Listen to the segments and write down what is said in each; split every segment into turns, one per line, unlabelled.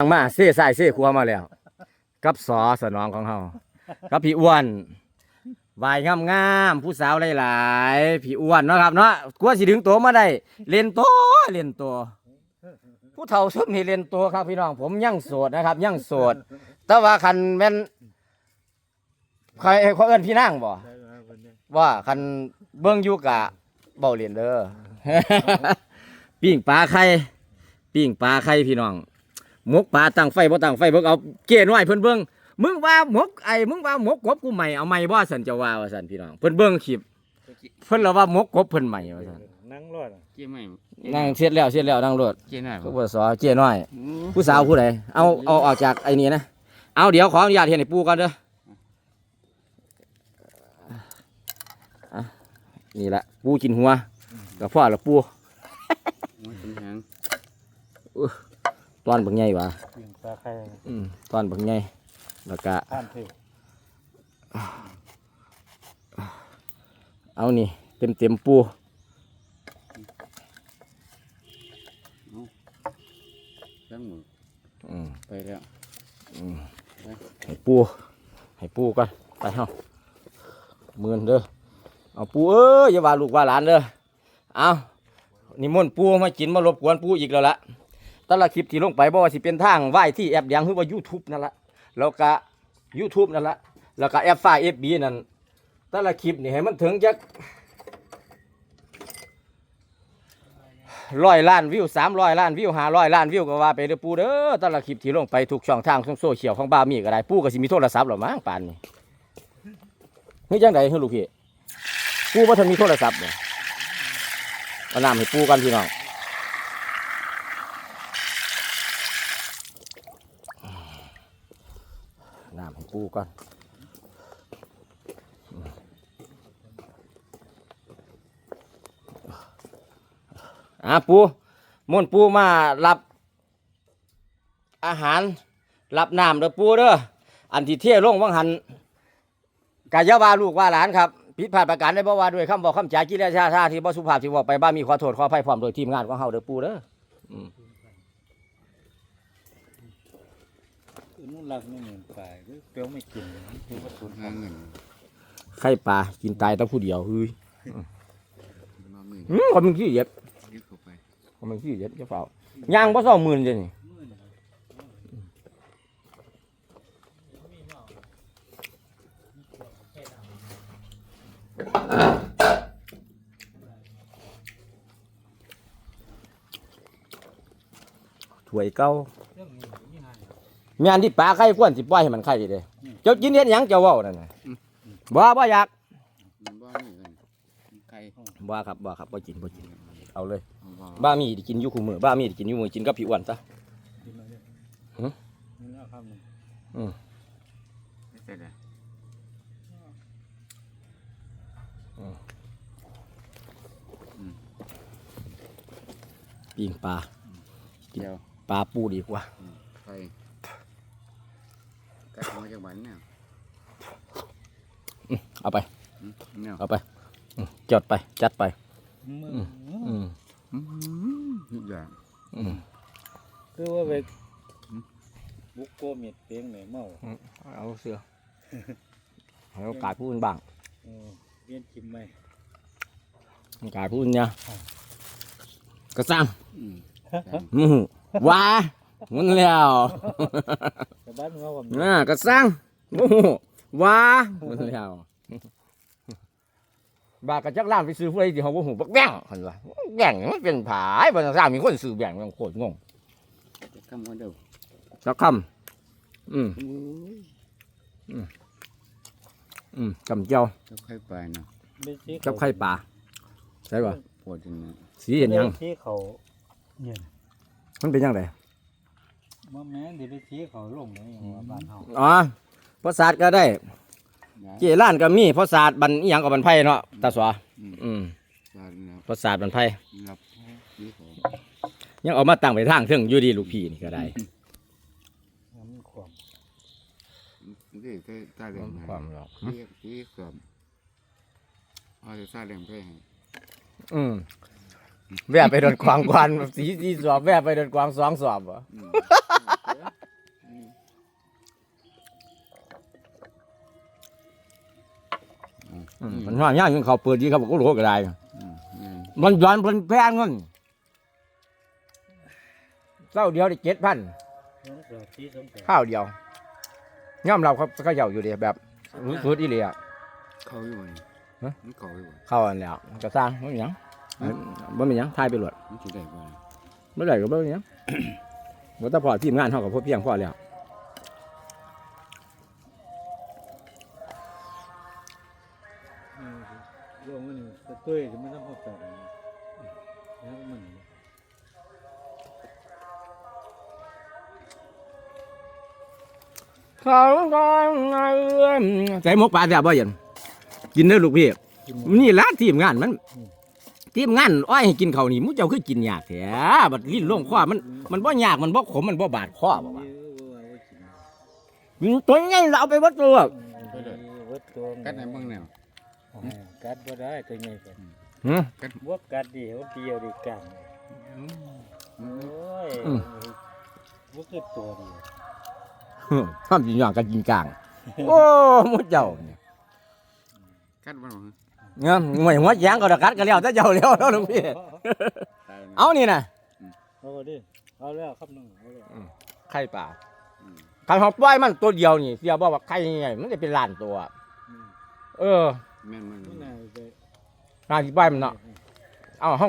ทางมาเซ่สายเซ่ครัวมาแล้ว กับสอสนองของเฮากับพี่อ้วนวายงามงามผู้สาวหลายๆพี่อ้วนเนาะครับเนาะกลัวสิดึงตัวมาได้เล่นตัวเล่นตัว ผู้เฒ่าซุมนี่เล่นตัวครับพี่น้องผมยังโสดนะครับ ยังโสด แต่ว่าคันแม่นใครเขาเอิ้นพี่นางบ่ว่าคันเบิ่งอยู่กะเบาเรียนเด้อ ปิ้งปลาไข่ปิ้งปลาไข่พี่น้อง หมกปลาตั้งไฟบ่ตั้งไฟเบิ่งเอาเก้น้อยเพิ่นเบิ่งมึงว่าหมกไอ้มึงว่าหมกกบกูใหม่เอาใหม่บ่ซั่นจะว่าว่าซั่นพี่น้องเพิ่นเบิ่งคลิปเพิ่นละว่าหมกกบเพิ่นใหม่ว่าซั่น
นั่งรอด
เกี่ยไม่
นั่งเสร็จแล้วเสร็จแล้วนั่งรถ
เกี่ยหน่อย
ก็บ่สอเจ้น้อย ผู้สาวผู้ใดเอาเอาออกจากไอ้นี่นะเอาเดี๋ยวขออนุญาตเห็นให้ปูก่อนเด้ออะนี่ละปูกินหัวกับพ่อละปู
มันเป็นหาง
ตอนบักใหญ่หวะ
ยิงปลาไข่
อืมตอนบักใหญ่แล้วก็
ท่านเถือ
เอานี่ เต็มเต็มๆปู
ตั้งหมด
อืม
ไปแล้ว
อืมให้ปูให้ปูก่อนไปเฮาหมื่นเด้อเอาปูเอ้ยอย่าว่าลูกว่าหลานเด้อเอานิมนต์ปูมากินมารบกวนปูอีกแล้วละ แต่ละคลิปที่ลงไปบอกว่าสิเป็นทางไหว้ที่แอปยังคือว่า YouTube นั่นละแล้วก็ YouTube นั่นละแล้วก็แอปฟ้าย FB นั่นแต่ละคลิปนี่ให้มันถึงจักร้อยล้านวิวสามร้อยล้านวิวห้าร้อยล้านวิวก็ว่าไปเด้อปูเด้อแต่ละคลิปที่ลงไปทุกช่องทางของโซเชียลของบ้ามีก็ได้ปูก็สิมีโทรศัพท์หรอมั้งป่านนี้เฮ้ยจังไดเฮ้ยลูกพี่ปูว่าทันมีโทรศัพท์เนี่ยเอาน้ำให้ปูกันพี่น้อง น้ำให้ปูก่อนอะปูม่นปูมารับอาหารรับน้ำเด้อปูเด้ออันที่เที่ยลงวังหันกายาวาลูกว่าหลานครับผิดพลาดประการได้บ่ว่าด้วยคำบอกคำจากิริยาท่าที่บ่สุภาพที่บอกไปบ้ามีขอโทษขออภัยพร้อมโดยทีมงานของเฮาเด้อปูเด้อ
นู่นรักนี่หนึ่งปลายเปียวไม่กินคือวัตถุ
หางเงิน
ไข่ปลากินตายแต่ผู้เดียวเฮ้ย
มาหมื่น
อืมคนมึงขี้เหยียด
ยึดเข้าไป
คนมึงขี้เหยียดจะเฝ้าย่างบ่สองหมื่นจ้ะนี่ถวยเก่า งานที่ปลาไข่ควรสิปล่อยให้มันไข่เด้เจ้ากินเฮ็ดหยังเจ้าเว้านั่นน่ะบ่บ่อยาก
มันบ้ามีเงินไก่
บ่ครับบ่ครับบ่กินบ่กิน เอาเลย
เอาบ้า
บ้ามีได้กินอยู่คู่มื้อบ้ามีได้กินอยู่มื้อกินกับพี่อ้วนซะ
กินมาเนี่ย
หือ
นี่เอาคำหนึ่ง
ไม่เสร็จแล้ว
ปิ้งปลา
เดี๋ยว
ปลาปูดีกว่า
ไข่กัด มาจากบ้านเนี่ย
เอาไป
เนี่ย
เอาไปอืมจดไป จัดไป
มือ
อืม
ทุกอย่าง
อืม
คือว่าไปบุกโกเม็ดเปียงไหนเมา
เอาเสือให้โอกาสพูดบ้าง
เออเปลี่ยนชิมไหม
โอกาสพูดเนี่ยก็สร้าง
อืม
อือว้า หมุนแล้ว
แต่บ้านเราว่า
น่าก็สร้างโอ้โหว้าหมุนแล้วบากกระจักล้านไปซื้อผู้ใดที่เขาบ่หูบักแบ่งเห็นว่าแบ่งมันเป็นผายบรรดามีคนซื้อแบ่งมันโคตรงง
จะกำกันเดี๋ยว
สักคำอืมอืมจำเจ้า
จะไข่ไปเนาะ
ไม่ใช่
กับไข่ปลาใช่ป่ะ
ปวดจริงนะ
สีเห็นยัง
ที่เขาเนี่ย
มันเป็นยังไง
ว่าแม่นเดี๋ยวไปชี้เขาลงเลยอย่างว่าบ้านเฮา
อ๋อพอศาสตร์ก็ได้ เจล้านก็มีพอศาสตร์บันอหยังกับบันไพ่เนาะตาสว
อืม
อืม
สาดนะ
พอศาสตร์บันไพ่
รับยี่ของ
ยังเอามาตั้งไปทางเทิงอยู่ดีลูกพี่นี่ก็ได้
มันขวม
นี่ใต้ใต้แหลม
ความหรอก
ที่ที่เสื่อมเอาแต่ใต้แหลมไปให้
อืมแวะไปโดนควางควันสีสีสอบแวะไปโดนควางสองสอบวะ
อืม
น้อยย่างกินข้าวเปิดดีครับก็รู้ก็ได้
อืมแม่น
มันย้อนเพิ่นแพงเงินเศร้าเดียวได้เจ็ดพัน
สองสอบที่สองสอบ
ข้าวเดียวย่อมเราเขาเขาเจ้าอยู่ดีแบบสุดๆอีเลยอะ
เข้าอยู่บ่นี่
ฮะ
มันเข้าอยู่บ่
เข้าอันแล้วก็สร้างไม่มีหยังบ่มีหยังทายไปหลด
มันสิได้บ่ล่ะ
เมื่อไหร่ก็บ่มีหยังบ่แต่พอทีมงานเฮาก็พอเพียงพอแล้ว
กระตุ้ยมันต้องพบกันแล้วมัน
เขาก็ไงใส่หมกปลาแซ่บบ่เย็นกินเด้อลูกพี่
กิน
นี่ละทีมงานมันทีมงานอ้อยให้กินเขาวนี่มุเจ้าคือกินยากแท้บัดลิ้นลงคอมันมันบ่ยากมันบ่ขมมันบ่บาดคอบ่ว่ามันตัวใหญ่เราเอาไปวัดตัว
วัดตัว
กัดให้เบิ่งแนว
กัดบ่ได้ตัวใหญ่กัน
หือ
บวกกัดดีเขาเดียวดีกัน
อืม
โอ้ย
อืม
บวกคือตัวเดียว
ทำกินยากกันกินกลาง โอ้มุเจ้าเนี่ย
กัดบ่ล่ะ
เงี้ยงวยหัวแยงก็ตะกัดกันแล้วแต่เจ้าแล้วเนาะลูกพี่
ตายนะ
เอานี่นะ
เอาดิเอาแล้วครับน้องเอาแล้ว
ไข่ป่า
อืม
คันเฮาปล่อยมันตัวเดียวนี่เสียบ่ว่าไข่ใหญ่มันจะเป็นล้านตัว
อืม
เออ
แม่นมัน
นี่น่าจะ
น่าสิปล่อยมันเนาะเอาเฮา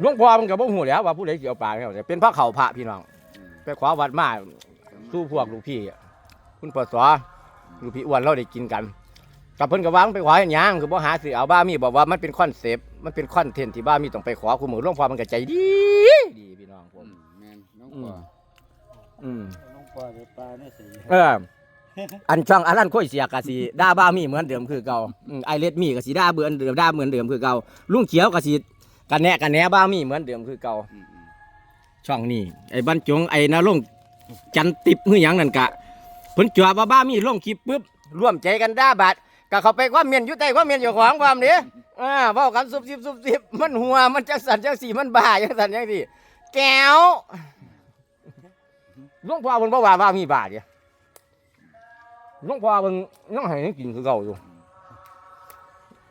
หลวงพ่อมันก็บ่ฮู้แหล้วว่าผู้ใดสิเอาปลาให้เฮาแต่เป็นพระเขาพระพี่น้อง
อืม
ไปขอวัดมาสู้พวกลูกพี่อะคุณปสลูกพี่อ้วนเราได้กินกันกับเพิ่นก็วางไปขอให้หยังคือบ่หาซื้อเอาบ้ามีบอกว่ามันเป็นคอนเซปต์มันเป็นคอนเทนต์ที่บ้ามีต้องไปขอคุณหมือหลวงพ่อมันก็ใจดีดีพี่น้องผ
อื
ม
มแม่นน้อง
อืม
กว่า
อืม
น้องปลาเดี๋ยวปลาเนี่ยสิ
เออ อันช่องอันนั้นค่อยเสียกะสิด่าบ้ามีเหมือนเดิมคือเก่าอืมไอเลดมีกะสิด่าเบือนเดิมด่าเหมือนเดิมคือเก่าลุงเขียวกะสิกันแหนะกันแหนะบ้ามีเหมือนเดิมคือเก่าช่องนี้ไอ้บรรจงไอ้นรงค์จันติบหือหยังนั่นกะเพิ่นจวบว่าบ้ามีลงคลิปปุ๊บร่วมใจกันด่าบัดก็เข้าไปควาเมียนอยู่ใต้ควาเมียนอยู่ของความนี้อ่าเว้ากันซุบซิบซุบซิบมันหัวมันจังสันจังสีมันบ้าจังสันจังสีแก้วหลวงพ่อเพิ่นบ่ว่าว่ามีบาดเด้ห ลวงพ่อเพิ่นยังให้กินคือเก่าอยู่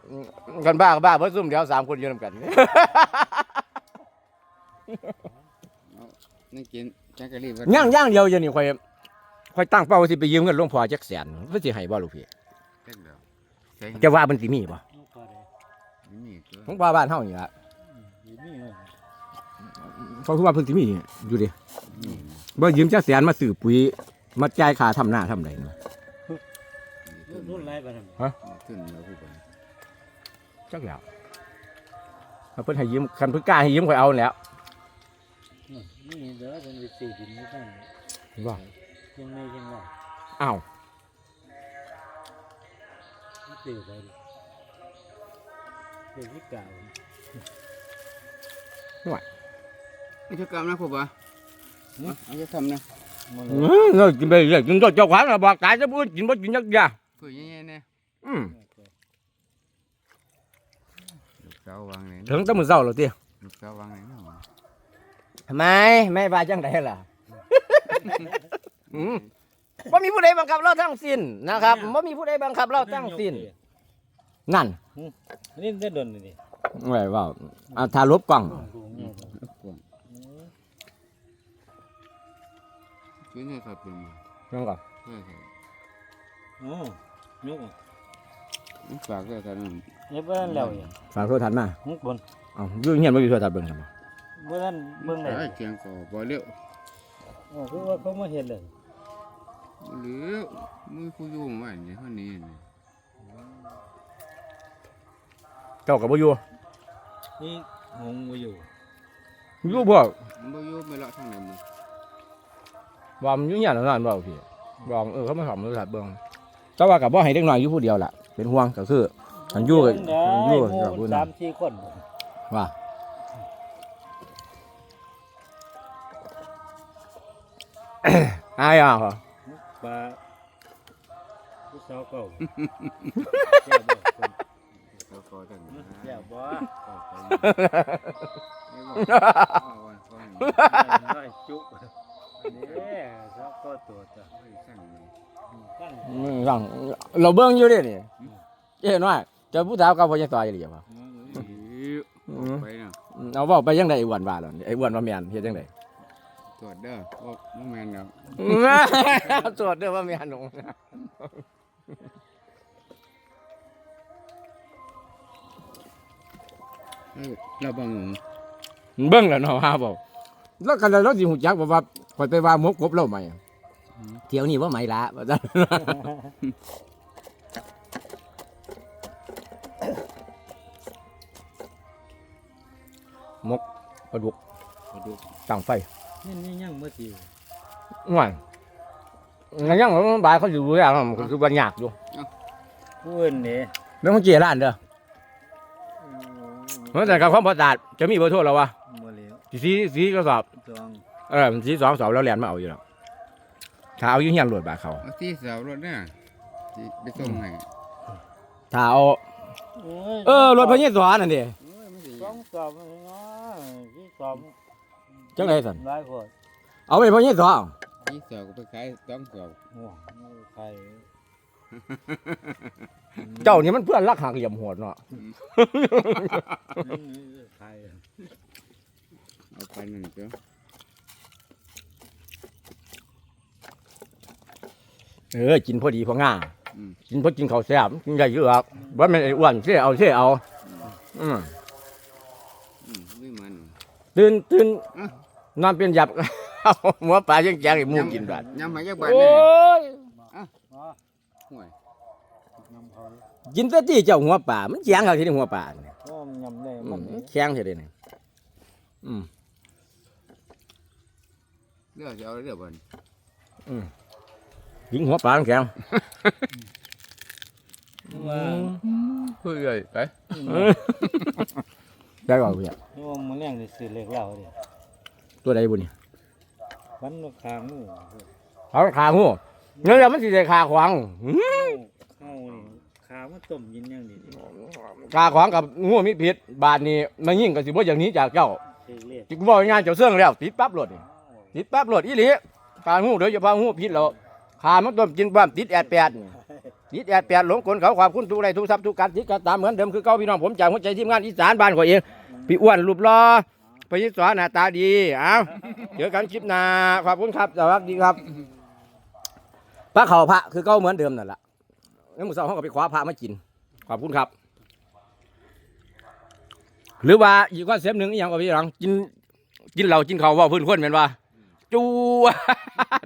อืมกันบ้าก็บ้าเพิ่นซุ่มเดียวสามคนอยู่นำกัน
เอานี่กินจักรีบ
ย่างย่างเดียวอยู่นี่ค่อยค่อยตั้งเป้าว่าสิไปยืมเงินหลวงพ่อจักแสนเพื่อสิให้บ่ลูกพี่
จักเดียวใส่
จะว่ามันสิมีบ่
น้องปลาเดี๋ยว
นี่ตัว
หลวงพ่อบ้านเฮานี่ล่ะ
อืมนี่เหรอ
เขาคือว่าเพิ่นสิมีอยู่ดิ
นี่
บ่ยืมจักแสนมาซื้อปุ๋ยมาจ่ายค่าทำหน้าทำไรเนาะ
รุ่นรุ่นไรบ้าง
ขึ้นแล้วผู้คน
จักแล้วถ้าเพิ่นให้ยืมคันเพิ่นกล้าให้ยืมค่อยเอาแล้ว
นี่เดี๋ยวเป็นไปสี่ดินนี่นั่น
ว่า
ยังไม่ยังว่า
อ้าว
ไม่เตือนไปเลยเด็กที่เก่า
นี่จะกรรมนะครูบ่เอาจะทำนะ
มัน
อื้อเนาะกินไปเรื่อยกินตัวเจ้าของน่ะบอกตายจะพูดกินบ่กินจักอยา ง
เพื่อยังไงเนี่ย
อืม
ลูกสาววางไหน
ถึงแต่มื้อเช้าแล้วติ
ลูกสาววางไหนเนาะ
ทำไมแม่ว่าจังไดล่ะอืมบ่มีผู้ใดบังคับเราทั้งสิ้นนะครับบ่มีผู้ใดบังคับเราทั้งสิ้น นั่น
นี่ได้โดนนี่
ไว้เว่าอ่าถ้าลบกล้อง
ช่วยเนี่ยสัตว์เป็นมา
นั่นก่อน
ช่วยสัตว์
โอ้ ยก
นี่ฝากด้วยกันนั่น
ยับเบิ้ลแล้วอย่าง
ฝากโทรทัศน์มา
มุกบน
เอ้าอยู่เฮียนบ่อยู่โทรทัศน์เบิ่งซั่นบ่
เบิ้ลเบิ้งไหน
ไอ้เกียงก็บ่เลี้ยว
โอ้คือว่าเขามาเห็นเลย
บ่เลี้ยวมือผู้อยู่มาเนี่ยเท่านี้นี่
เจ้าก็บ่อยู่
นี่งงมาอยู่
อยู่บ่
มันบ่อยู่ไปเลาะทางไหนมึง
บ่มันอยู่เฮียนนั่นบ่พี่บ่เออเขามาสอนโทรทัศน์เบิ่ง แต่ว่าก็บ่ให้เด็กน้อยอยู่ผู้เดียวล่ะเป็นห่วงก็คือมันอยู่กับ
ได้
อยู่
ห
กับผู้
มู่
นั้
สานมสี่คน
ว่าอายอะเหรอ
ปลาผู้สาวเก่า
เขาก็ตั้ง
อย่าบ่น้อยจุกนี่สาวก็ตัวจ้ะตั้ง
อื มสั่งเราเบิ่งอยู่เด้นี่เอ้น้อยเจอผู้สาวกับพ่อยังต่อยอีหลีบ่
อืมไปนะ
อืมเอาเว้าไปยังไดไอ้อ้วนว่าแล้วไอ้อ้วนว่าแม่นเฮ็ดจังได
ตรวจเด้อโอ้บ่แม่นดอก
ตรวจเด้อว่าแม่นหนง
เออเราบังหนู
เบิ่งแล้วเนาะว่าบ่แล้วกันแล้วเราสิฮู้จักบ่ว่าข่อยไปว่าหมกกบเราใหม่ เที่ยวนี้ว่าไหมละว่าซั่นหมกปลาดุก
ปลาดุก
ตั้งไฟ
นี่นี่ยังเมื่อที
ง่วนงั้นยังบ่ายเขาอยู่อย่างนั้นมันคือบ่ยากอยู่
ผู้อื่นนี่
แม่งเจียร้านเด้อเพราะแต่กับความประสาทจะมีเบอร์โทรแล้ววะ
มาเหลว
สีสีก็สอบ
จอง
เออสีสองสอบแล้วแลนมาเอาอยู่แล้ว ถ้าเอาอยู่เฮียนรวดบาทเขา
เอาที่เสารถเนี่ยที่ไปส่งให้
ถ้าเอาเออรถพญสวนนั่นดิ
โอ้ยมันสิ
สองสอบเองนะที่สอบ
จังไรสัน
หลายคน
เอาไปพญสวน
ที่เสาก็ไปขายต้องเสา
โอ้ไม่ใคร
เจ้านี่มันเพื่อนรักหักเหลี่ยมโหดเนาะ
ใคร
เอาไปนั่นเจ้า
เออกินพอดีพอง่า
อืม
กินพอกินข้าวแซ่บกินใหญ่เยอะครับว่ามันไอ้อ้วนเช่เอาเช่เอา อืม
อืมไม่มัน
ตื่นตื่น
อะ
นอนเป็นหยับเอาหัวปลายังแจงไอ้หมูกินบาด
ยำหายากบาด
โอ้
เนี่ย
ย
ห่วย
ยำเขา
กินแต่ที่เจ้าหัวป่ามันแจงครับที่นี่หัวป่าเนี่ย
ก็ยำได้
อื
มัน
มแข็งเฉยเลยนี่อืม
เลือกจะเอาเลือกบอล
ยิงหัวป่ามันแข็ง
ว่า
เฮ้ยเลยไป
ได้ก่อนเพี่ย
ว่ามันเลี้ยงสิเล็กเล่าดิ
ตัวใดบุนี่
ฟันคางมือ
เขาขาหูเนี่ยเดี๋ยวมันสิได้ขาขวางหืม
เข้านี่ขามันต้มยินยังดี
ขาขวางกับงูมีพิษบาดนี้มันยิ่งกับสิบ่อย่างนี้จากเจ้า
เล็ก
จิกบอกง่ายๆเจ้าเสื่องแล้วติดปั๊บรถนี่ติดปั๊บรถอีหลีขาหูเดี๋ยวจะพาหูพิษแล้ว ขามันต้มกินความติดแอดแปดติดแอดแปดหลงกลเขาความคุณทุกไรทุกทรัพย์ทุกการติดกันตามเหมือนเดิมคือเก่าพี่น้องผมจากหัวใจทีมงานอีสานบ้านของเองพี่อ้วนรูปรอพยิศวหน้าตาดีเอ้าเจอกันคลิปหน้าขอบคุณครับสวัสดีครับพระเขาพระคือเก่าเหมือนเดิมนั่นแหละแล้วมือสองห้องก็ไปคว้าพระมากิน ขอบคุณครับ หรือว่าอีกคอนเซปต์หนึ่งอย่างว่าพี่หลังกิน กินเหล้ากินเขาวเว่าเพื้นคนแม่นว่าจู